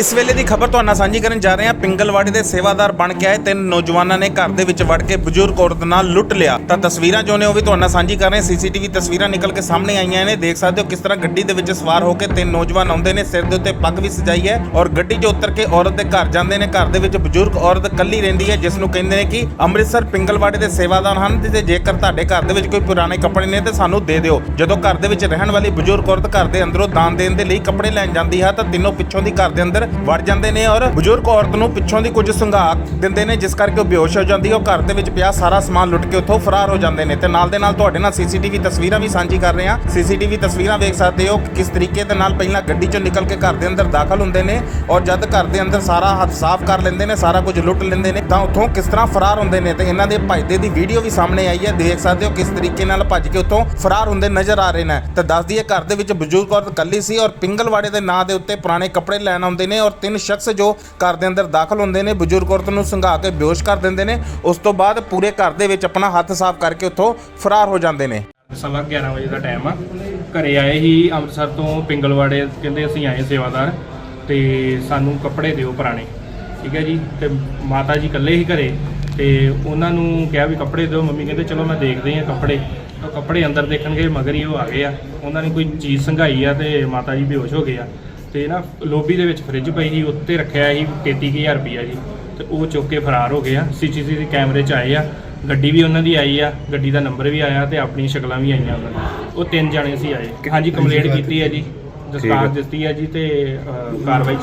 ਇਸ ਵੇਲੇ ਦੀ ਖਬਰ ਤੁਹਾਨੂੰ ਨਾਲ ਸਾਂਝੀ ਕਰਨ ਜਾ ਰਹੇ ਹਾਂ। ਪਿੰਗਲਵਾੜੀ ਦੇ ਸੇਵਾਦਾਰ ਬਣ ਕੇ ਆਏ ਤਿੰਨ ਨੌਜਵਾਨਾਂ ਨੇ ਘਰ ਦੇ ਵਿੱਚ ਵੜ ਕੇ ਬਜ਼ੁਰਗ ਔਰਤ ਨਾਲ ਲੁੱਟ ਲਿਆ। ਤਾਂ ਤਸਵੀਰਾਂ ਜੋ ਨੇ ਉਹ ਵੀ ਤੁਹਾਨੂੰ ਨਾਲ ਸਾਂਝੀ ਕਰ ਰਹੇ ਹਾਂ। ਸੀਸੀਟੀਵੀ ਤਸਵੀਰਾਂ ਨਿਕਲ ਕੇ ਸਾਹਮਣੇ ਆਈਆਂ ਨੇ। ਦੇਖ ਸਕਦੇ ਹੋ ਕਿਸ ਤਰ੍ਹਾਂ ਗੱਡੀ ਦੇ ਵਿੱਚ ਸਵਾਰ ਹੋ ਕੇ ਤਿੰਨ ਨੌਜਵਾਨ ਆਉਂਦੇ ਨੇ। ਸਿਰ ਦੇ ਉੱਤੇ ਪੱਗ ਵੀ ਸਜਾਈ ਹੈ ਔਰ ਗੱਡੀ ਚ ਉਤਰ ਕੇ ਔਰਤ ਦੇ ਘਰ ਜਾਂਦੇ ਨੇ। ਘਰ ਦੇ ਵਿੱਚ ਬਜ਼ੁਰਗ ਔਰਤ ਇਕੱਲੀ ਰਹਿੰਦੀ ਹੈ, ਜਿਸ ਨੂੰ ਕਹਿੰਦੇ ਨੇ ਕਿ ਅੰਮ੍ਰਿਤਸਰ ਪਿੰਗਲਵਾੜੀ ਦੇ ਸੇਵਾਦਾਰ ਹਨ ਤੇ ਜੇਕਰ ਤੁਹਾਡੇ ਘਰ ਦੇ ਵਿੱਚ ਕੋਈ ਪੁਰਾਣੇ ਕੱਪੜੇ ਨੇ ਤੇ ਸਾਨੂੰ ਦੇ ਦਿਓ। ਜਦੋਂ ਘਰ ਦੇ ਵਿੱਚ ਰਹਿਣ ਵਾਲੀ ਬਜ਼ੁਰਗ ਔਰਤ ਘਰ ਦੇ ਅੰਦਰੋਂ ਦਾਨ ਦੇਣ ਦੇ ਲਈ ਕੱਪੜੇ ਲੈਣ ਜਾਂਦੀ ਹੈ ਤਾਂ ਤਿੰਨੋਂ ਪਿੱਛੋਂ ਦੀ ਘਰ ਦੇ ਅੰਦਰ ਵੜ ਜਾਂਦੇ ਨੇ ਔਰ ਬਜ਼ੁਰਗ ਔਰਤ ਨੂੰ ਪਿੱਛੋਂ ਦੀ ਕੁਝ ਸੰਘਾ ਦਿੰਦੇ ਨੇ, ਜਿਸ ਕਰਕੇ ਉਹ ਬੇਹੋਸ਼ ਹੋ ਜਾਂਦੀ ਹੈ। ਉਹ ਘਰ ਦੇ ਵਿੱਚ ਪਿਆ ਸਾਰਾ ਸਮਾਨ ਲੁੱਟ ਕੇ ਉੱਥੋਂ ਫਰਾਰ ਹੋ ਜਾਂਦੇ ਨੇ ਤੇ ਨਾਲ ਦੇ ਨਾਲ ਤੁਹਾਡੇ ਨਾਲ ਸੀਸੀਟੀਵੀ ਤਸਵੀਰਾਂ ਵੀ ਸਾਂਝੀ ਕਰ ਰਹੇ ਹਾਂ। ਸੀਸੀਟੀਵੀ ਤਸਵੀਰਾਂ ਵੇਖ ਸਕਦੇ ਹੋ ਕਿਸ ਤਰੀਕੇ ਦੇ ਨਾਲ ਪਹਿਲਾਂ ਗੱਡੀ ਚੋਂ ਨਿਕਲ ਕੇ ਘਰ ਦੇ ਅੰਦਰ ਦਾਖਲ ਹੁੰਦੇ ਨੇ ਔਰ ਜਦ ਘਰ ਦੇ ਅੰਦਰ ਸਾਰਾ ਹੱਥ ਸਾਫ਼ ਕਰ ਲੈਂਦੇ ਨੇ, ਸਾਰਾ ਕੁਝ ਲੁੱਟ ਲੈਂਦੇ ਨੇ, ਤਾਂ ਉੱਥੋਂ ਕਿਸ ਤਰ੍ਹਾਂ ਫਰਾਰ ਹੁੰਦੇ ਨੇ ਤੇ ਇਹਨਾਂ ਦੇ ਭੱਜਦੇ ਦੀ ਵੀਡੀਓ ਵੀ ਸਾਹਮਣੇ ਆਈ ਹੈ। ਦੇਖ ਸਕਦੇ ਹੋ ਕਿਸ ਤਰੀਕੇ ਨਾਲ ਭੱਜ ਕੇ ਉੱਥੋਂ ਫਰਾਰ ਹੁੰਦੇ ਨਜ਼ਰ ਆ ਰਹੇ ਨੇ। ਤੇ ਦੱਸ ਦਈਏ ਘਰ ਦੇ ਵਿੱਚ ਬਜ਼ੁਰਗ ਔਰਤ ਇਕੱਲੀ ਸੀ ਔਰ ਪਿੰਗਲਵਾੜੇ ਦੇ ਨਾਂ ਦੇ ਉੱਤੇ ਪੁਰਾਣੇ ਕੱਪੜੇ ਲੈਣ ਆਉਂਦੇ ਨੇ। ਔਰ ਤਿੰਨ ਸ਼ਖਸ ਜੋ ਘਰ ਦੇ ਅੰਦਰ ਦਾਖਲ ਹੁੰਦੇ ਨੇ, ਬਜ਼ੁਰਗ ਔਰਤ ਨੂੰ ਸੰਘਾ ਕੇ ਬੇਹੋਸ਼ ਕਰ ਦਿੰਦੇ ਨੇ, ਉਸ ਤੋਂ ਬਾਅਦ ਪੂਰੇ ਘਰ ਦੇ ਵਿੱਚ ਆਪਣਾ ਹੱਥ ਸਾਫ਼ ਕਰਕੇ ਉੱਥੋਂ ਫਰਾਰ ਹੋ ਜਾਂਦੇ ਨੇ। ਸਵਾ 11 ਵਜੇ ਦਾ ਟਾਈਮ ਆ। ਘਰੇ ਆਏ ਹੀ ਅੰਮ੍ਰਿਤਸਰ ਤੋਂ ਪਿੰਗਲਵਾੜੇ ਕਹਿੰਦੇ ਅਸੀਂ ਆਏ ਸੇਵਾਦਾਰ ਤੇ ਸਾਨੂੰ ਕੱਪੜੇ ਦਿਓ ਪੁਰਾਣੇ, ਠੀਕ ਹੈ ਜੀ? ਤੇ ਮਾਤਾ ਜੀ ਇਕੱਲੇ ਹੀ ਘਰੇ ਤੇ ਉਹਨਾਂ ਨੂੰ ਕਿਹਾ ਵੀ ਕੱਪੜੇ ਦਿਓ। ਮੰਮੀ ਕਹਿੰਦੇ, ਚਲੋ ਮੈਂ ਦੇਖਦੇ ਆ ਕੱਪੜੇ। ਤਾਂ ਕੱਪੜੇ ਅੰਦਰ ਦੇਖਣਗੇ, ਮਗਰ ਹੀ ਉਹ ਆ ਗਏ ਆ। ਉਹਨਾਂ ਨੇ ਕੋਈ ਚੀਜ਼ ਸੰਘਾਈ ਆ ਤੇ ਮਾਤਾ ਜੀ ਬੇਹੋਸ਼ ਹੋ ਗਏ ਆ। ਤੇ ਨਾ ਲੋਬੀ ਦੇ ਵਿੱਚ ਫ੍ਰਿਜ ਪਈ ਸੀ ਉੱਤੇ ਰੱਖਿਆ ਸੀ 33000 ਰੁਪਈਆ ਜੀ ਤੇ ਉਹ ਚੁੱਕ ਕੇ ਫਰਾਰ ਹੋ ਗਏ ਆ। ਸੀਸੀਟੀਵੀ ਕੈਮਰੇ 'ਚ ਆਏ ਆ। ਗੱਡੀ ਵੀ ਉਹਨਾਂ ਦੀ ਆਈ ਆ ਗੱਡੀ ਦਾ ਨੰਬਰ ਵੀ ਆਇਆ ਤੇ ਆਪਣੀ ਸ਼ਕਲਾਂ ਵੀ ਆਈਆਂ ਉਹਨਾਂ ਦੀਆਂ। ਉਹ ਤਿੰਨ ਜਾਣੇ ਸੀ ਆਏ। ਹਾਂਜੀ ਕੰਪਲੇਂਟ ਕੀਤੀ ਹੈ ਜੀ। ਦਸਤਾਰ ਦਿੱਤੀ ਹੈ ਜੀ ਤੇ ਅ, ਕਾਰਵਾਈ ਚ